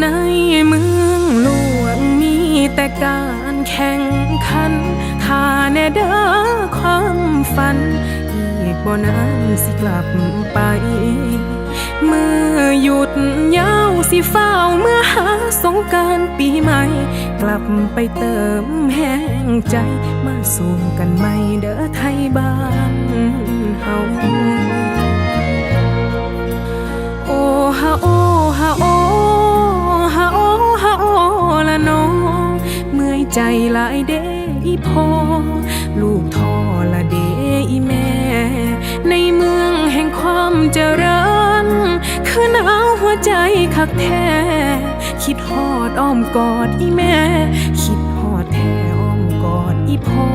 ในเมืองหลวงมีแต่การแข่งขันถ้าแน่เด้อความฝัน อีกบ่นานสิกลับไป เมื่อหยุดยาวสิเฝ้าเมื่อหาสงการปีใหม่ กลับไปเติมแห้งใจ มาสู่กันใหม่เด้อไทยบ้านเฮาโอ้ฮาโอฮาโอ ใจหลายเดอีพอ ลูกทอละเดอีแม่ ในเมืองแห่งความเจริญคือหนาวหัวใจคักแท้ คิดฮอดอ้อมกอดอีแม่ คิดฮอดแท้อ้อมกอดอีพอ